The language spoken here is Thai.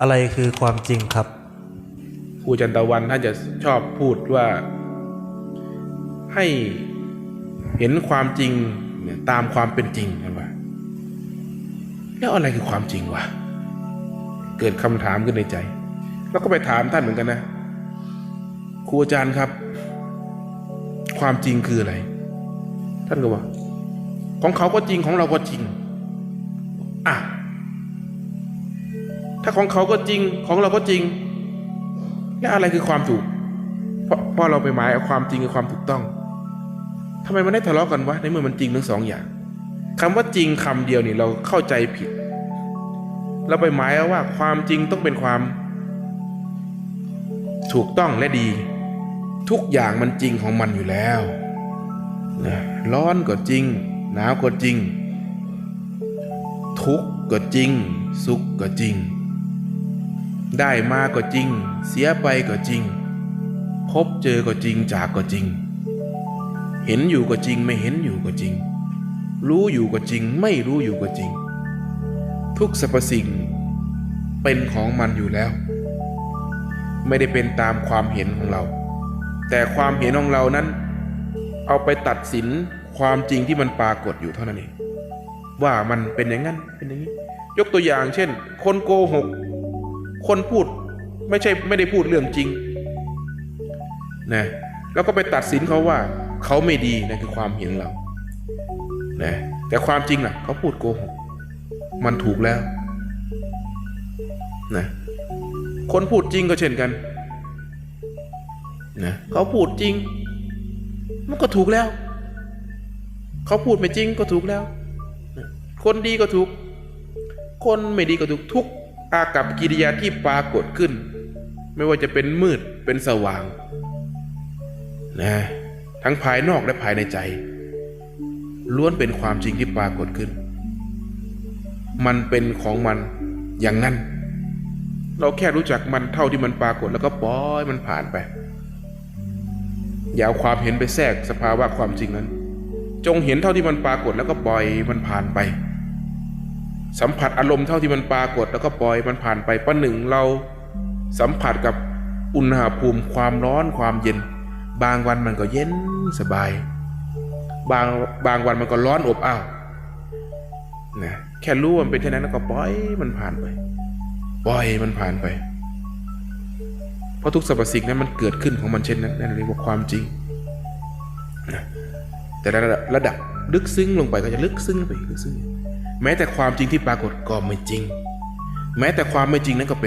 อะไรคือความจริงครับครูจันตะวันท่านจะชอบพูดว่า ให้เห็นความจริงเนี่ยตามความเป็นจริงนะว่าแล้วอะไรคือความจริงวะเกิดคำถามขึ้นในใจ แล้วก็ไปถามท่านเหมือนกันนะครูอาจารย์ครับ ความจริงคืออะไร ท่านก็ว่าของเขาก็จริงของเราก็จริง ถ้าของเขาก็จริงของเราก็จริง แล้วอะไรคือความถูก เพราะเพราะเราไปหมายเอาความจริงกับความถูกต้องทำไมมันได้ทะเลาะกันวะในเมื่อมันจริงทั้งสองอย่างคำว่าจริงคำเดียวนี่เราเข้าใจผิด เราไปหมายเอาว่าความจริงต้องเป็นความถูกต้องและดี ทุกอย่างมันจริงของมันอยู่แล้วนะร้อนก็จริง หนาวก็จริง ทุกข์ก็จริง สุขก็จริง ได้มาก็จริง เสียไปก็จริง พบเจอก็จริงจากก็จริง เห็นอยู่ก็จริงไม่เห็นอยู่ก็จริง รู้อยู่ก็จริงไม่รู้อยู่ก็จริง ทุกสรรพสิ่ง เป็นของมันอยู่แล้ว ไม่ได้เป็นตามความเห็นของเรา แต่ความเห็นของเรานั้น เอาไปตัดสินความจริงที่มันปรากฏอยู่เท่านั้นเองว่ามันเป็นอย่างนั้นเป็นอย่างนี้ ยกตัวอย่างเช่น คนโกหก คนพูดไม่ใช่ไม่ได้พูดเรื่องจริงนะแล้วก็ไปตัดสินเขาว่าเขาไม่ดีนั่นคือความเห็นเรานะแต่ความจริงล่ะเขาพูดโกหกมันถูกแล้วนะคนพูดจริงก็เช่นกันนะเขาพูดจริง มันก็ถูกแล้ว เขาพูดไม่จริงก็ถูกแล้ว คนดีก็ถูก คนไม่ดีก็ถูกทุก อากับกิริยาที่ปรากฏขึ้น ไม่ว่าจะเป็นมืดเป็นสว่างนะทั้งภายนอกและภายในใจ ล้วนเป็นความจริงที่ปรากฏขึ้น มันเป็นของมันอย่างนั้น เราแค่รู้จักมันเท่าที่มันปรากฏแล้วก็ปล่อยมันผ่านไป อย่าเอาความเห็นไปแทรกสภาวะความจริงนั้น จงเห็นเท่าที่มันปรากฏแล้วก็ปล่อยมันผ่านไป สัมผัสอารมณ์เท่าที่มันปรากฏแล้วก็ปล่อยมันผ่านไปประหนึ่งเราสัมผัสกับอุณหภูมิความร้อนความเย็น บางวันมันก็เย็นสบาย บางบางวันมันก็ร้อนอบอ้าวนะแค่รู้มันเป็นเช่นนั้นแล้วก็ปล่อยมันผ่านไป ปล่อยมันผ่านไป เพราะทุกสรรพสิ่งนั้นมันเกิดขึ้นของมันเช่นนั้นนั่นเรียกว่าความจริงนะแต่ระดับระดับลึกซึ้งลงไปก็จะลึกซึ้งไปลึกซึ้ง แม้แต่ความจริงที่ปรากฏก็ไม่จริง แม้แต่ความไม่จริงนั้นก็เป็น